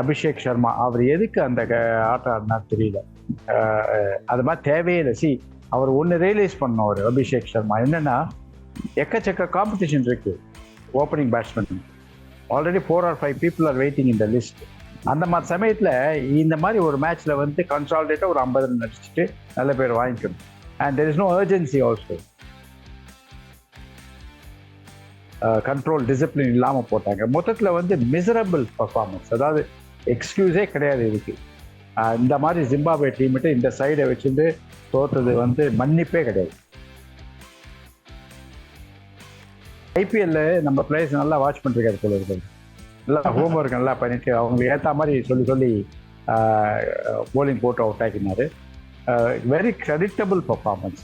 அபிஷேக் சர்மா அவர் எதுக்கு அந்த ஆட்டம் ஆடினா தெரியல. அது மாதிரி தேவையில்லை சி அவர் ஒன்று ரியலைஸ் பண்ணோம் அவர் அபிஷேக் சர்மா. என்னென்னா எக்கச்சக்க காம்படிஷன் இருக்குது opening batsman already four or five people are waiting இந்த லிஸ்ட் அந்த மாதிரி சமயத்தில் இந்த மாதிரி ஒரு மேட்ச்சில் வந்து கன்சால்டேட்டாக ஒரு ஐம்பது ரன் அடிச்சுட்டு நல்ல பேர் வாங்கிக்கணும். And there is no urgency also control discipline இல்லாமல் போட்டாங்க. மொத்தத்தில் வந்து மிசரபிள் பர்ஃபார்மன்ஸ் அதாவது எக்ஸ்கியூஸே கிடையாது இதுக்கு. இந்த மாதிரி ஜிம்பாப்வே டீம்கிட்ட இந்த சைடை வச்சுட்டு தோத்தது வந்து மன்னிப்பே கிடையாது. ஐபிஎல்ல நம்ம பிளேயர்ஸ் நல்லா வாட்ச் பண்ணிருக்காரு போல இருக்குது நல்லா ஹோம்ஒர்க் நல்லா பண்ணிட்டு அவங்களுக்கு ஏற்ற மாதிரி சொல்லி சொல்லி போலிங் போட்டு out ஆக்கினாரு. Very creditable performance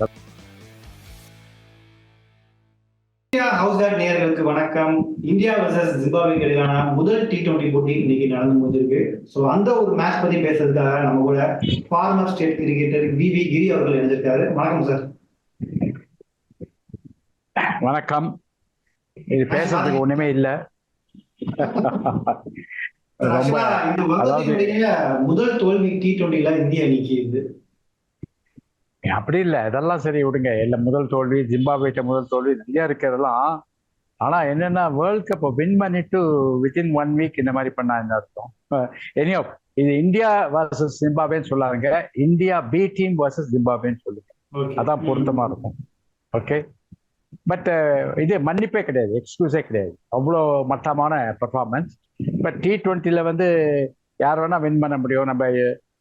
India house card நேயர்களுக்கு வணக்கம். இந்தியா வர்சஸ் ஜிம்பாப்வேக்கு இடையிலான முதல் டி டுவெண்டி போட்டி இன்னைக்கு நடந்து முடிஞ்சிருக்கு. ஸோ அந்த ஒரு மேட்ச் பத்தி பேசுறதுக்காக நம்ம கூட former state cricketer V V Giri அவர்கள் இணைஞ்சிருக்காரு. வணக்கம் சார் வணக்கம். இது பேசுறதுக்கு ஒண்ணுமே இல்லை. முதல் தோல்வி டி டுவெண்ட்டில இந்திய அணிக்கு இது அப்படி இல்லை. இதெல்லாம் சரி விடுங்க. இல்லை முதல் தோல்வி ஜிம்பாப்வேட்ட முதல் தோல்வி நிறைய இருக்கிறதெல்லாம். ஆனா என்னன்னா வேர்ல்ட் கப் வின் பண்ணிட்டு வித்தின் ஒன் வீக் இந்த மாதிரி பண்ணாங்க அர்த்தம். எனியோ இது இந்தியா வர்சஸ் ஜிம்பாப்வேன்னு சொல்லாதுங்க. இந்தியா பி டீம் வர்சஸ் ஜிம்பாப்வேன்னு சொல்லுங்க. அதான் பொருத்தமா இருக்கும். ஓகே பட் இது மன்னிப்பே கிடையாது. எக்ஸ்கியூஸே கிடையாது. அவ்வளோ மட்டமான பெர்ஃபார்மன்ஸ் பட் டி டுவெண்ட்டியில் வந்து யார் வேணா வின் பண்ண முடியும். நம்ம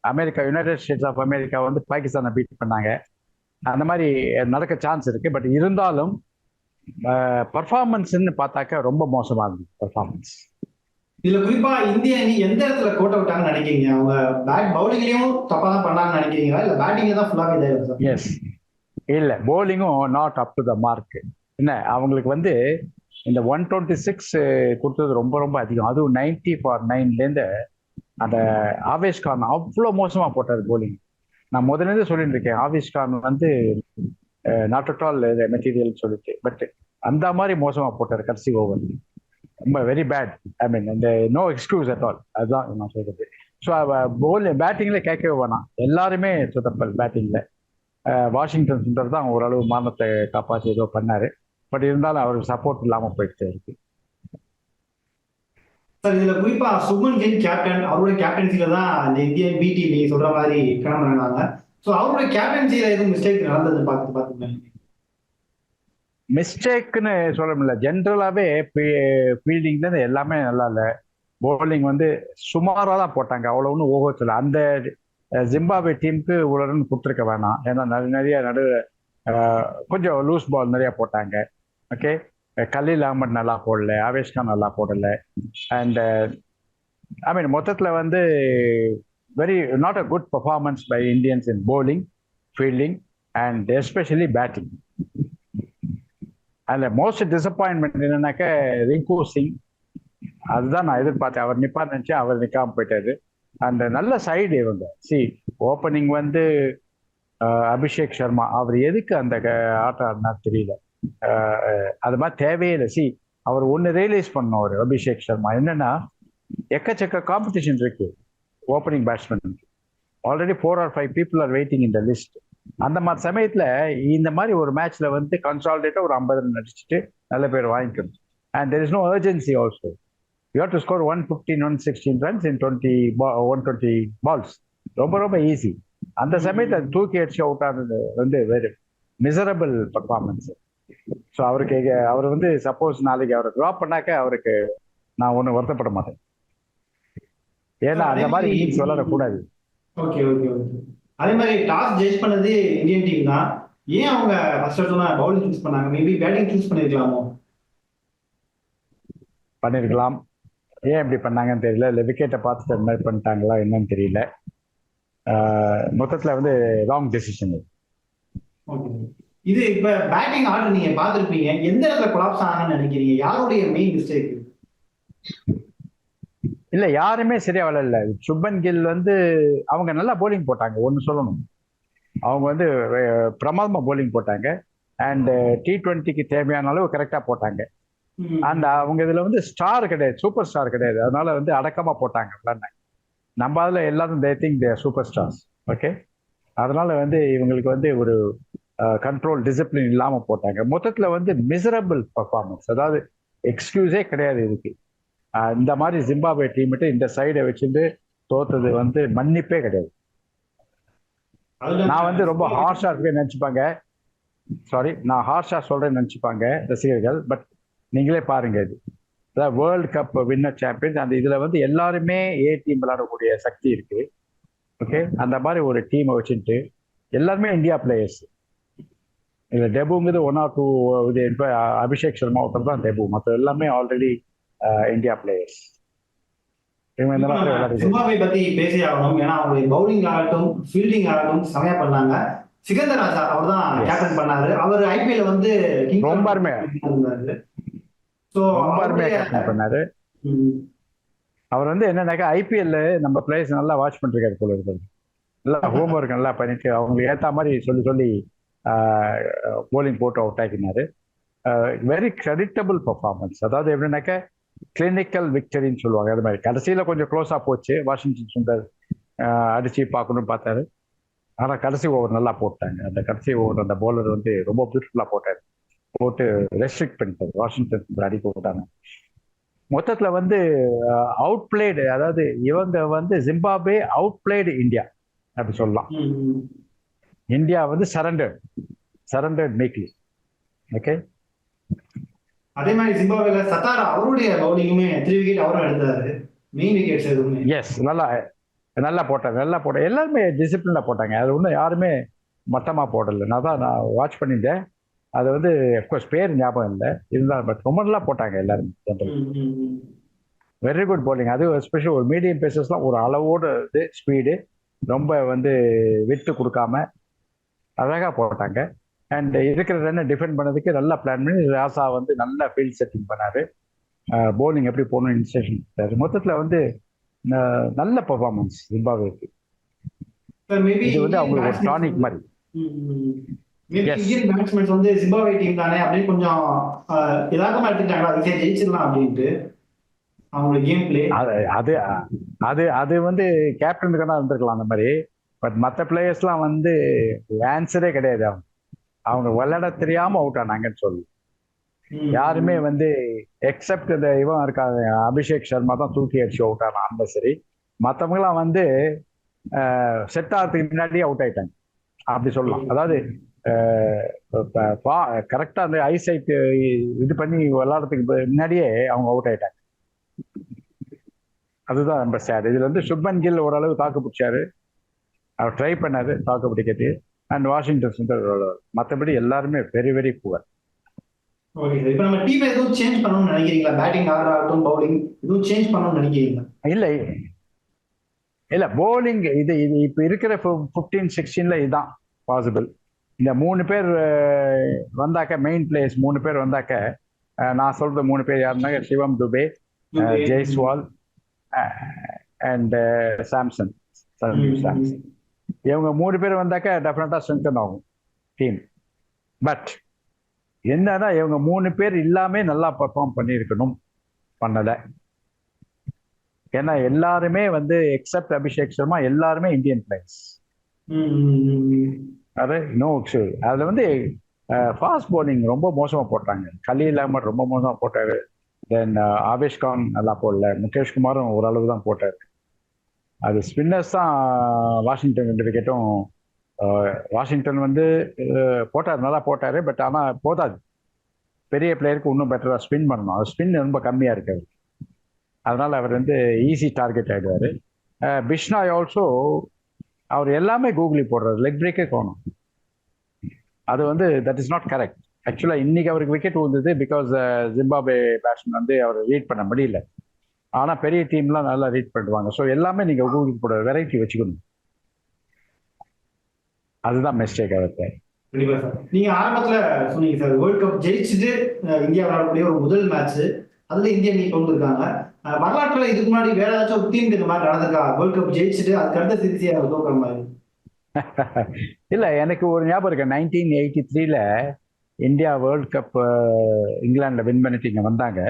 America United States of America வந்து பாகிஸ்தானை பீட் பண்ணாங்க. அந்த மாதிரி நடக்க சான்ஸ் இருக்கு. பட் இருந்தாலும் பர்ஃபார்மன்ஸ்ன்னு பார்த்தாக்க ரொம்ப மோசமா இருந்தது பர்ஃபார்மன்ஸ் இதுல குறிப்பா இந்திய அணி எந்த இடத்துல கோட் அவுட் ஆகுன்னு நினைக்கிறீங்க? அவங்க பேட் பவுலிங்லயும் தப்பா தான் பண்ணாங்கன்னு நினைக்கிறீங்களா? இல்ல பேட்டிங்ல தான் ஃபுல்லாவே எஸ் இல்லை போலிங்கும் not up to the mark என்ன அவங்களுக்கு வந்து இந்த ஒன் டுவெண்ட்டி சிக்ஸ் கொடுத்தது ரொம்ப ரொம்ப அதிகம். அதுவும் நைன்டி ஃபார் நைன்லேருந்து அந்த ஆவேஷ் கான் அவ்வளோ மோசமாக போட்டார் போலிங் நான் முதலேருந்து சொல்லிட்டு இருக்கேன் ஆவேஷ் கான் வந்து நாட் அட் ஆல் மெட்டீரியல் சொல்லிட்டு. பட் அந்த மாதிரி மோசமாக போட்டார் கடைசி ஓவர் ரொம்ப வெரி பேட் ஐ மீன் இந்த நோ எக்ஸ்கியூஸ் அட் ஆல் அதுதான் நான் சொல்றது. ஸோ போல் பேட்டிங்கில் கேட்கவே வேணாம். எல்லாருமே சுதப்பல் பேட்டிங்கில் வாஷிங்டன் சுந்தர் தான் ஓரளவு மானத்தை காப்பாற்றி ஏதோ பண்ணாரு. பட் இருந்தாலும் அவருக்கு சப்போர்ட் இல்லாமல் போயிட்டு இருக்கு சார் இதுல குறிப்பா சுமன் கில் கேப்டன் அவருடைய கேப்டன்சில தான் இந்த இந்தியன் பி டீம் நீங்க சொல்ற மாதிரி கிளம்புறாங்க ஸோ அவருடைய கேப்டன்சில எதுவும் மிஸ்டேக் நடந்தது பார்த்து பார்த்துங்க மிஸ்டேக்னு சொல்ல முடியல. ஜென்ரலாகவே ஃபீல்டிங்லேருந்து எல்லாமே நல்லா இல்லை. போலிங் வந்து சுமாராக தான் போட்டாங்க. அவ்வளோ ஒன்றும் ஓகோத்தில் அந்த ஜிம்பாப்வே டீமுக்கு இவ்வளோ ரன் கொடுத்துருக்க வேணாம். ஏன்னா நிறைய நிறைய நடு கொஞ்சம் லூஸ் பால் நிறையா போட்டாங்க. ஓகே கலீல் அகமட் நல்லா போடல ஆவேஷ்கா நல்லா போடல. அண்ட் ஐ மீன் மொத்தத்தில் வந்து very not a good performance by Indians in bowling fielding and especially batting அதில் மோஸ்ட் டிசப்பாயின்மெண்ட் என்னன்னாக்க ரிங்கு சிங் அதுதான் நான் எதிர்பார்த்தேன். அவர் நிப்பா நினச்சேன் அவர் நிற்காம போயிட்டாரு. அந்த நல்ல சைடு இவங்க. சி ஓப்பனிங் வந்து அபிஷேக் சர்மா. அவர் எதுக்கு அந்த ஆட்டம் ஆடினார் தெரியல. அது மாதிரி தேவையில்லை சி அவர் ஒன்று ரியலைஸ் பண்ணோம் அவர் அபிஷேக் சர்மா. என்னன்னா எக்கச்சக்க காம்படிஷன் இருக்கு opening batsman already four or five people are waiting இந்த லிஸ்ட் அந்த மாதிரி சமயத்துல இந்த மாதிரி ஒரு மேட்ச்ல வந்து கன்சால்டேட்டா ஒரு ஐம்பது ரன் அடிச்சுட்டு நல்ல பேர் வாங்கிக்கணும். And there is no urgency also you to score one fifteen one sixteen runs in twenty one twenty balls ரொம்ப ரொம்ப ஈஸி அந்த சமயத்தை அது தூக்கி அடிச்சு அவுட் ஆனது வந்து வெரி மிசரபிள் பர்ஃபார்மன்ஸ் ஸோ அவருக்கு அவர் வந்து சப்போஸ் நாளைக்கு அவரை ட்ராப் பண்ணாக்க அவருக்கு நான் ஒன்றும் வருத்தப்பட மாட்டேன். ஏன்னா அந்த மாதிரி இன்னிங்ஸ் விளையாடக்கூடாது ஓகே ஓகே ஓகே அதே மாதிரி டாஸ் ஜெயிச் பண்ணது இந்தியன் டீம் தான். ஏன் அவங்க ஃபர்ஸ்ட் எடுத்தோம்னா பவுலிங் சூஸ் பண்ணாங்க? மேபி பேட்டிங் சூஸ் பண்ணிருக்கலாமோ? பண்ணியிருக்கலாம் ஏன் இப்படி பண்ணாங்கன்னு தெரியல. இல்லை விக்கெட்டை பார்த்துட்டு அந்த மாதிரி பண்ணிட்டாங்களா என்னன்னு தெரியல. மொத்தத்தில் வந்து ராங் டெசிஷன் ஓகே இது இப்ப பேட்டிங் ஆர்டர் நீங்க பார்த்திருப்பீங்க. எந்த இடத்துல கொலாப்ஸ் ஆனாங்கன்னு நினைக்கிறீங்க? யாருடைய மெயின் மிஸ்டேக் இல்லை யாருமே சரியா விளையாடல. சுப்பன் கில் வந்து அவங்க நல்லா போலிங் போட்டாங்க. ஒன்று சொல்லணும். அவங்க வந்து பிரமாதமா போலிங் போட்டாங்க. அண்ட் டி டுவெண்ட்டிக்கு தேவையான அளவு கரெக்டாக போட்டாங்க. அந்த அவங்க இதுல வந்து ஸ்டார் கிடையாது. சூப்பர் ஸ்டார் கிடையாது. அதனால வந்து அடக்கமா போட்டாங்க விளையாடினாங்க நம்ம அதுல எல்லாரும் they think they super stars okay அதனால வந்து இவங்களுக்கு வந்து ஒரு கண்ட்ரோல் டிசிப்ளின் இல்லாம போட்டாங்க. மொத்தத்துல வந்து மிசரபிள் பர்ஃபார்மன்ஸ் அதாவது எக்ஸ்கியூஸே கிடையாது இதுக்கு. இந்த மாதிரி ஜிம்பாபே டீம்ட்டு இந்த சைடை வச்சுட்டு தோத்தது வந்து மன்னிப்பே கிடையாது. நான் வந்து ரொம்ப ஹார்ஷா இருக்கேன்னு நினைச்சுப்பாங்க. சாரி நான் ஹார்ஷா சொல்றேன்னு நினைச்சுப்பாங்க ரசிகர்கள். பட் நீங்களே பாருங்க இது. அதாவது வேர்ல்டு கப் வின்னர் சாம்பியன்ஸ் அந்த இதுல வந்து எல்லாருமே ஏ டீம் விளையாடக்கூடிய சக்தி இருக்கு. ஓகே அந்த மாதிரி ஒரு டீமை வச்சுட்டு எல்லாருமே இந்தியா பிளேயர்ஸ் இதுல டெபுங்கிறது ஒன் ஆர் டூ இது இப்போ அபிஷேக் சர்மா ஒருத்தர் தான் டெபு. மற்ற எல்லாமே ஆல்ரெடி இந்தியா பிளேயர்ஸ் ஜிம்பாபே பத்தி பேசி ஆகணும். ஏன்னா அவங்களுடைய பவுலிங் ஆகட்டும் ஃபீல்டிங் ஆகட்டும் செமையா பண்ணாங்க. சிகந்தர் ராஜா அவர் தான். கேப்டன் பண்ணாரு. அவர் ஐபிஎல் வந்து ரொம்ப ஸோ ரொம்ப பண்ணாரு. அவர் வந்து என்னன்னாக்கா ஐபிஎல்ல நம்ம பிளேயர்ஸ் நல்லா வாட்ச் பண்ணிருக்காரு போல இருக்குது நல்லா ஹோம்ஒர்க் நல்லா பண்ணிட்டு அவங்களுக்கு ஏத்த மாதிரி சொல்லி சொல்லி போலிங் போட்டு அவுட் ஆகினார் வெரி கிரெடிட்டபிள் பர்ஃபார்மன்ஸ் அதாவது எப்படின்னாக்கா கிளினிக்கல் விக்டரின்னு சொல்லுவாங்க. அது மாதிரி. கடைசியில் கொஞ்சம் க்ளோஸாக போச்சு. வாஷிங்டன் சுந்தர் ஆஹ் அடிச்சு பார்க்கணும்னு பார்த்தாரு. ஆனா கடைசி ஓவர் நல்லா போட்டாங்க. அந்த கடைசி ஓவர் அந்த பவுலர் வந்து ரொம்ப பியூட்டிஃபுல்லாக போட்டாரு. போட்டு ரெஸ்ட்ரிக்ட் பண்ணிட்டார். வாஷிங்டன் சுந்தர் அடிக்க விட்டாங்க. மொத்தத்துல வந்து அவுட் பிளேடு அதாவது இவங்க வந்து ஜிம்பாபே அவுட் பிளேடு இந்தியா அப்படி சொல்லலாம். இந்தியா வந்து சரண்டர்ட் சரண்டர்ட் மேக்லி ஓகே அதே மாதிரி ஜிம்பாபேல சத்தாரா அவருடைய பவுலிங்குமே த்ரீ விக்கெட் அவரும் எடுத்தாரு. மெயின் விக்கெட்ஸ் எஸ் நல்லா நல்லா போட்டாங்க நல்லா போட்டாங்க. எல்லாருமே டிசிப்ளினா போட்டாங்க. அது ஒன்றும் யாருமே மட்டமா போடல. நான் தான் நான் வாட்ச் பண்ணியிருந்தேன். அது வந்து அஃப்கோர்ஸ் பேர் ஞாபகம் இல்லை. இருந்தாலும் பட் ரொம்ப நல்லா போட்டாங்க எல்லாருமே ஜென்ரல். Very good bowling. அது எஸ்பெஷல் ஒரு மீடியம் பேசஸ்லாம் ஒரு அளவோட இது ஸ்பீடு ரொம்ப வந்து விட்டு கொடுக்காம அழகா போட்டாங்க. அண்ட் இருக்கிற ரன்னை டிஃபெண்ட் பண்ணதுக்கு நல்லா பிளான் பண்ணி ராசா வந்து நல்லா ஃபீல்ட் செட்டிங் பண்ணாரு. bowling எப்படி போகணும் கொடுத்தாரு. மொத்தத்துல வந்து நல்ல பெர்ஃபார்மன்ஸ் ஜிம்பாவேக்கு இது வந்து அவங்களுக்கு ஒரு டானிக் மாதிரி. இந்தியன் பேட்ஸ்மேன்ஸ் வந்து ஜிம்பாவே டீம் தானே அப்படின்னு கொஞ்சம் ஆஹ், யதார்த்தமா எடுத்துக்கிட்டாங்களா? அது சரி ஜெயிச்சிடலாம் அப்படின்ட்டு. அவங்களோட கேம் பிளே அது அது அது அது வந்து கேப்டனுக்கு தான் இருந்திருக்கலாம் அந்த மாதிரி. பட் மற்ற பிளேயர்ஸ்லாம் வந்து ஆன்சரே கிடையாது அவங்க. அவங்க விளையாட தெரியாம அவுட் ஆனாங்கன்னு சொல்லு. யாருமே வந்து எக்ஸப்ட் இந்த இவன் இருக்காங்க அபிஷேக் சர்மா தான் தூக்கி அடிச்சு அவுட் ஆனான் அந்த சரி. மற்றவங்களாம் வந்து செட் ஆகிறதுக்கு முன்னாடியே அவுட் ஆயிட்டாங்க. அப்படி சொல்லலாம். அதாவது கரெக்டாக அந்த ஐசைட் இது பண்ணி விளாட்றதுக்கு முன்னாடியே அவங்க அவுட் ஆயிட்டாங்க. அதுதான் ரொம்ப சேட் இதுல வந்து சுப்மன் கில் ஓரளவு தாக்கு பிடிச்சாரு. அவர் ட்ரை பண்ணாரு தாக்கு பிடிக்கிறது அண்ட் வாஷிங்டன் சுந்தர் மற்றபடி எல்லாருமே வெரி வெரி புவர் இல்லை. இல்ல போலிங் இது இது இப்ப இருக்கிற ஃபிஃப்டீன் சிக்ஸ்டீன்ல இதுதான் பாசிபிள் இந்த மூணு பேர் வந்தாக்க மெயின் பிளேயர்ஸ் மூணு பேர் வந்தாக்க நான் சொல்ற மூணு பேர் யாருன்னாக்க சிவம் துபே ஜெய்ஸ்வால் அண்ட் சாம்சன். சாம்சன். இவங்க மூணு பேர் வந்தாக்கா டெஃபினட்டாக ஸ்ட்ரென்தன் ஆகும். டீம் பட் என்னன்னா இவங்க மூணு பேர் இல்லாம நல்லா பர்ஃபார்ம் பண்ணியிருக்கணும். பண்ணல. ஏன்னா எல்லாருமே வந்து எக்ஸப்ட் அபிஷேக் சர்மா எல்லாருமே இந்தியன் பிளேயர்ஸ் அது நோ அதுல வந்து ஃபாஸ்ட் போலிங் ரொம்ப மோசமா போட்டாங்க. கலீல் அஹமத் ரொம்ப மோசமா போட்டாரு. தென் ஆவேஷ் கான் நல்லா போடல. முகேஷ் குமாரும் ஓரளவு தான் போட்டாரு. அது ஸ்பின்னர்ஸ் தான் வாஷிங்டன் ரெண்டு விக்கெட்டும் வாஷிங்டன் வந்து போட்டார் நல்லா போட்டார் பட் ஆனால் போதாது. பெரிய பிளேயருக்கு இன்னும் பெட்டராக ஸ்பின் பண்ணணும். அது ஸ்பின் ரொம்ப கம்மியாக இருக்காரு அதனால் அவர் வந்து ஈஸி டார்கெட் ஆயிடுவாரு. பிஷ்னாய் ஆல்சோ அவர் எல்லாமே கூகுளி போடுறாரு. லெக் பிரேக்கே போகணும் அது வந்து தட் இஸ் நாட் கரெக்ட் ஆக்சுவலாக இன்னைக்கு அவருக்கு விக்கெட் விழுந்தது பிகாஸ் ஜிம்பாபே பேட்ஸ்மேன் வந்து அவர் ரீட் பண்ண முடியல. ஆனா பெரிய டீம்லாம் நல்லா ரீட் பண்ணுவாங்க ஸோ எல்லாமே நீங்க கூகுளி போடுற வெரைட்டி வச்சுக்கணும். அதுதான் மிஸ்டேக் அவருக்கு கண்டிப்பா சார். நீங்க ஆரம்பத்துல சொன்னீங்க சார் வேர்ல்ட் கப் ஜெயிச்சுட்டு இந்தியா விளையாடக்கூடிய ஒரு முதல் மேட்ச் அதுல இந்தியா நீ கொண்டு இருக்காங்க வரலாற்றுல இதுக்கு முன்னாடி வேற ஏதாச்சும் ஒரு டீம் இந்த மாதிரி நடந்திருக்கா? வேர்ல்ட் கப் ஜெயிச்சுட்டு அதுக்கு அடுத்த சிகிச்சையா தோக்குற மாதிரி இல்ல எனக்கு ஒரு ஞாபகம் இருக்கு. நைன்டீன் எயிட்டி த்ரீல இந்தியா வேர்ல்ட் கப் இங்கிலாந்துல வின் பண்ணிட்டு இங்க வந்தாங்க.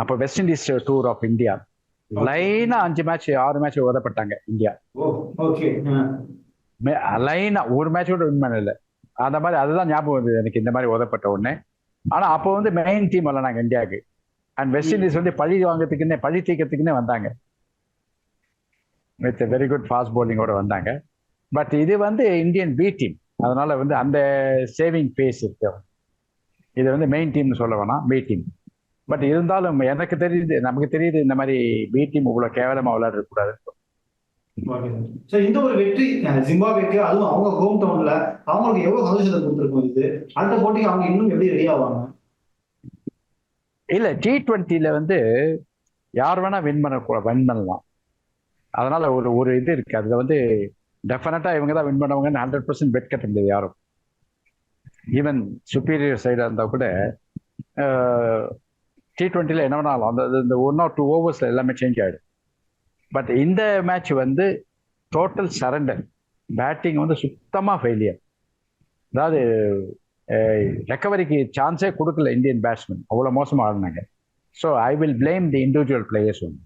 அப்போ west Indies tour of India லைனா அஞ்சு மேட்ச் ஆறு மேட்ச் உதப்பட்டாங்க இந்தியா. லைனா ஒரு மேட்ச் கூட வின் பண்ணல. அந்த மாதிரி அதுதான் ஞாபகம் வந்தது எனக்கு இந்த மாதிரி உதப்பட்ட உடனே. ஆனா அப்போ வந்து மெயின் டீம் விளையாண்டாங்க இந்தியாவுக்கு. அண்ட் வெஸ்ட் இண்டீஸ் வந்து பழி வாங்கறதுக்குன்னே பழி தீக்கிறதுக்குன்னே வந்தாங்க. வித் வெரி குட் ஃபாஸ்ட் பவுலிங்கோட வந்தாங்க. பட் இது வந்து இந்தியன் பி டீம் அதனால வந்து அந்த சேவிங் பேஸ் இருக்கு. இது வந்து மெயின் டீம்னு சொல்ல வேணாம் பி டீம் பட் இருந்தாலும் எனக்கு தெரியுது நமக்கு தெரியுது இந்த மாதிரி பி டீம் இவ்வளவு கேவலமா விளையாட கூடாது இந்த ஒரு வெற்றி அஹ், ஜிம்பாப்வேக்கு அதுவும் அவங்க ஹோம் டவுன்ல அவங்களுக்கு எவ்வளவு சந்தோஷத்தை கொடுத்துருக்கும் இது? அடுத்த போட்டிக்கு அவங்க இன்னும் எப்படி ரெடி ஆவாங்க? இல்ல டி ட்வெண்ட்டில வந்து யார் வேணா வின் பண்ண வின் பண்ணலாம். அதனால ஒரு ஒரு இது இருக்கு. அதுல வந்து டெஃபினட்டா இவங்க தான் வின் பண்ணவங்கன்னு ஹண்ட்ரட் பர்சன்ட் பெட் கட்ட முடியாது யாரும். ஈவன் சுப்பீரியர் சைடா இருந்தா கூட டி ட்வெண்ட்டியில் என்ன வேணாலும் அந்த இந்த ஒன் ஆர் டூ ஓவர்ஸில் எல்லாமே சேஞ்ச் ஆகிடும் பட் இந்த மேட்ச் வந்து டோட்டல் சரண்டர் பேட்டிங் வந்து சுத்தமாக ஃபெயிலியர் அதாவது ரெக்கவரிக்கு சான்ஸே கொடுக்கல இந்தியன் பேட்ஸ்மேன் அவ்வளோ மோசமாக ஆடினாங்க. So I will blame the individual players ஒன்று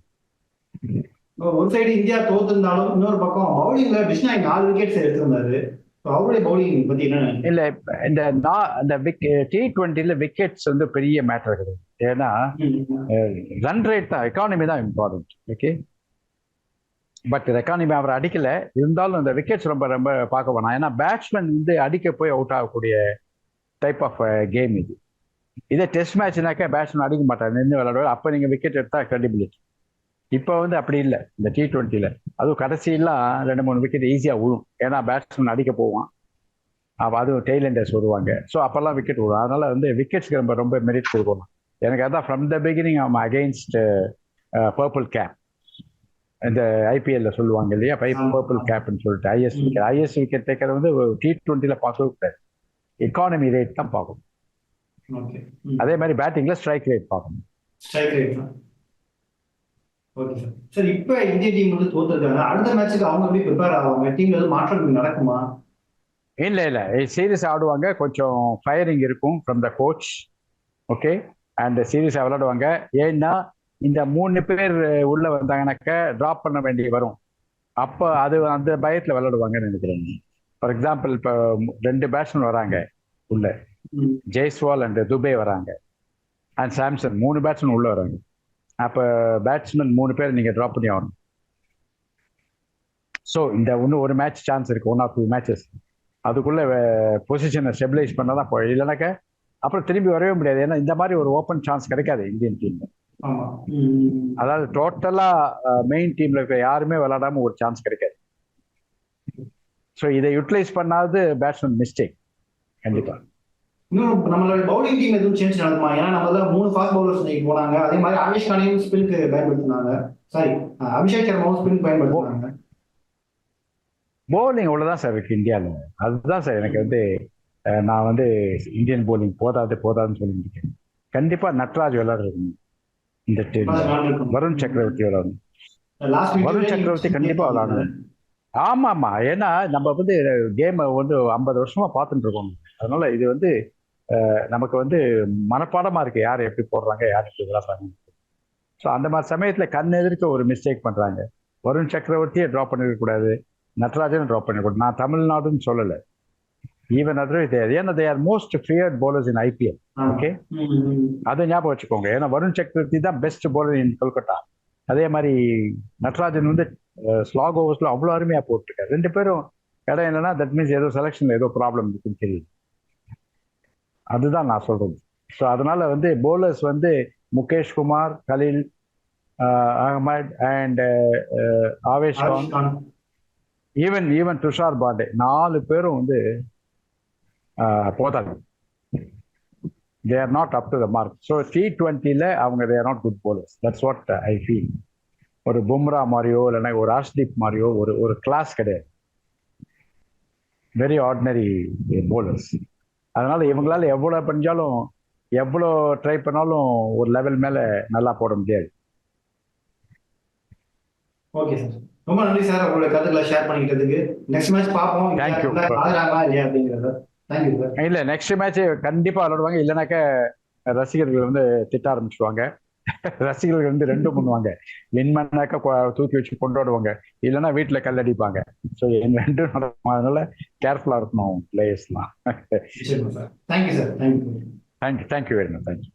ஒரு சைடு இந்தியா தோத்துருந்தாலும் இன்னொரு பக்கம் பவுலிங்ல பிஷ்னாய் நாலு விக்கெட்ஸ் எடுத்திருந்தாரு. இல்லை இந்த இந்த டி ட்வெண்ட்டியில் விக்கெட்ஸ் வந்து பெரிய மேட்டர் கிடையாது ஏன்னா ரன் ரேட் தான் எக்கானமி தான் இம்பார்ட்டன்ட் ஓகே பட் எக்கானமி அவர் அடிக்கல. இருந்தாலும் இந்த விக்கெட்ஸ் ரொம்ப ரொம்ப பார்க்க வேணாம். ஏன்னா பேட்ஸ்மேன் வந்து அடிக்க போய் அவுட் ஆகக்கூடிய டைப் ஆஃப் கேம் இது. இதே டெஸ்ட் மேட்ச்னாக்கா பேட்ஸ்மேன் அடிக்க மாட்டார். நின்று விளையாடுவார். அப்போ நீங்கள் விக்கெட் எடுத்தா கிரெடிபிலிட்டி இப்போ வந்து அப்படி இல்லை. இந்த டி ட்வெண்ட்டியில் அதுவும் கடைசியெல்லாம் ரெண்டு மூணு விக்கெட் ஈஸியாக விழும். ஏன்னா பேட்ஸ்மேன் அடிக்க போவான். அப்போ அதுவும் டெய்லண்டர்ஸ் வருவாங்க. ஸோ அப்போல்லாம் விக்கெட் விடும் அதனால வந்து விக்கெட்ஸ்க்கு ரொம்ப ரொம்ப மெரிட் கொடுக்கணும். எனக்கு அதான் ஃப்ரம் த பிகினிங் அவன் அகெயின்ஸ்ட் பர்பிள் கேப் இந்த ஐபிஎல்ல சொல்லுவாங்க இல்லையா? பை ஆமா. பர்பிள் கேப்னு சொல்லிட்டு is wicket is wicket taker வந்து டி ட்வெண்ட்டியில் பார்க்கவே கூடாது. எக்கானமி ரேட் தான் பார்க்கணும். அதே மாதிரி பேட்டிங்ல ஸ்ட்ரைக் ரேட் பார்க்கணும். ஸ்ட்ரைக் ரேட் தான். ஓகே சார் சார் இப்போ இந்திய டீம் வந்து தோத்துருக்காங்க. அடுத்த மேட்ச்சுக்கு அவங்க எப்படி ப்ரிப்பேர் ஆவாங்க? டீம்ல எதுவும் மாற்றங்கள் நடக்குமா? இல்ல இல்ல. சீரியஸ் ஆடுவாங்க. கொஞ்சம் ஃபயரிங் இருக்கும் from the coach okay and சீரியஸாக விளையாடுவாங்க. ஏன்னா இந்த மூணு பேர் உள்ள வந்தாங்கனாக்க ட்ராப் பண்ண வேண்டி வரும். அப்போ அது அந்த பயத்தில் விளையாடுவாங்கன்னு நினைக்கிறேன். ஃபார் எக்ஸாம்பிள் இப்போ ரெண்டு பேட்ஸ்மேன் வராங்க உள்ள. ஜெய்ஸ்வால் அண்ட் துபே வராங்க. அண்ட் சாம்சன் மூணு பேட்ஸ்மேன் உள்ள வராங்க. அப்போ பேட்ஸ்மேன் மூணு பேர் நீங்கள் ட்ராப் பண்ணி ஆகணும். ஸோ இந்த இன்னும் ஒரு மேட்ச் சான்ஸ் இருக்கு. ஒன் ஆர் டூ மேட்சஸ் அதுக்குள்ள பொசிஷனை ஸ்டெபிலைஸ் பண்ணாதான் போய் இல்லைனாக்க அப்புறம் திரும்பி வரவே முடியாது. ஏன்னா இந்த மாதிரி ஒரு ஓப்பன் சான்ஸ் கிடைக்காது இந்தியன் டீம்ல ஆமா. ம், அதாவது டோட்டலா மெயின் டீம்ல இருக்க யாருமே விளையாடாம ஒரு சான்ஸ் கிடைக்காது. ஸோ இதை யூட்டிலைஸ் பண்ணாதது பேட்ஸ்மேன் மிஸ்டேக் கண்டிப்பா. இன்னும் நம்மளோட பவுலிங் டீம் எதுவும் சேஞ்ச் நடக்குமா? ஏன்னா நம்ம தான் மூணு ஃபாஸ்ட் பவுலர்ஸ் இன்னைக்கு போனாங்க. அதே மாதிரி ஆவேஷ் கானையும் ஸ்பின்க்கு பயன்படுத்தினாங்க. சாரி அபிஷேக் சர்மாவும் ஸ்பின் பயன்படுத்தினாங்க. போலிங் அவ்வளோதான் சார் இருக்கு இந்தியாவில் அதுதான் சார் எனக்கு வந்து நான் வந்து இந்தியன் போலிங் போதாது போதாதுன்னு சொல்லிட்டு இருக்கேன் கண்டிப்பா நட்ராஜ் விளையாடுறது இந்த வருண் சக்கரவர்த்தி விளையாடணும் வருண் சக்கரவர்த்தி கண்டிப்பா விளையாடணும் ஆமா ஆமா ஏன்னா நம்ம வந்து கேம் வந்து ஐம்பது வருஷமா பார்த்துட்டு இருக்கோம். அதனால இது வந்து நமக்கு வந்து மனப்பாடமா இருக்கு. யார் எப்படி போடுறாங்க யார் எப்படி விளையாடுறாங்க ஸோ அந்த மாதிரி சமயத்துல கண் எதிர்க்க ஒரு மிஸ்டேக் பண்றாங்க. வருண் சக்கரவர்த்தியை ட்ராப் பண்ணிருக்க கூடாது. நட்ராஜன் ட்ராப் பண்ணிருக்கூடாது நான் தமிழ்நாடுன்னு சொல்லலை. ஈவன் அதர் ஏன்னா they are most feared bowlers in IPL okay அதை ஞாபகம் வச்சுக்கோங்க. ஏன்னா வருண் சக்கரவர்த்தி தான் பெஸ்ட் bowler இன் கொல்கட்டா அதே மாதிரி நட்ராஜன் வந்து ஸ்லாக் ஓவர்ஸ்ல அவ்வளோ அருமையா போட்டிருக்காரு. ரெண்டு பேரும் இடம் என்னன்னா தட் மீன்ஸ் ஏதோ செலெக்ஷன்ல ஏதோ ப்ராப்ளம் இருக்குன்னு தெரியுது. அதுதான் நான் சொல்றது. ஸோ அதனால வந்து போலர்ஸ் வந்து முகேஷ் குமார் கலீல் அஹ், Ahmed and Avesh Khan. Even even Tushar Pande. நாலு பேரும் வந்து போதாங்க they are not up to the mark so T டுவெண்ட்டியில் அவங்க they are not good bowlers that's what I feel ஒரு பும்ரா மாதிரியோ இல்லைன்னா ஒரு ஹர்ஷ்தீப் மாதிரியோ ஒரு ஒரு கிளாஸ் கிடையாது. வெரி ஆர்டினரி போலர்ஸ் அதனால இவங்களால எவ்வளோ பண்ணாலும் எவ்வளோ ட்ரை பண்ணாலும் ஒரு லெவல் மேலே நல்லா போட முடியாது. ஓகே சார் ரொம்ப நன்றி சார் உங்களோட கருத்துக்களை ஷேர் பண்ணிக்கிட்டதுக்கு. நெக்ஸ்ட் மேட்ச் பார்ப்போம். ஆகுறாங்களா இல்லையா அப்படிங்கிறத. தேங்க்யூ சார் இல்ல நெக்ஸ்ட் மேட்ச் கண்டிப்பா விளையாடுவாங்க. இல்லைனாக்க ரசிகர்கள் வந்து திட்ட ஆரம்பிச்சிருவாங்க. ரசிகர்கள் வந்து ரெண்டும் பண்ணுவாங்க. வின் பண்ணாக்க கொ- தூக்கி வச்சு கொண்டாடுவாங்க. இல்லைன்னா வீட்டுல கல்லடிப்பாங்க ஸோ ரெண்டும் நடக்கும். அதனால கேர்ஃபுல்லா இருக்கணும் பிளேயர்ஸ்லாம் thank you sir. Thank you thank you very much thank you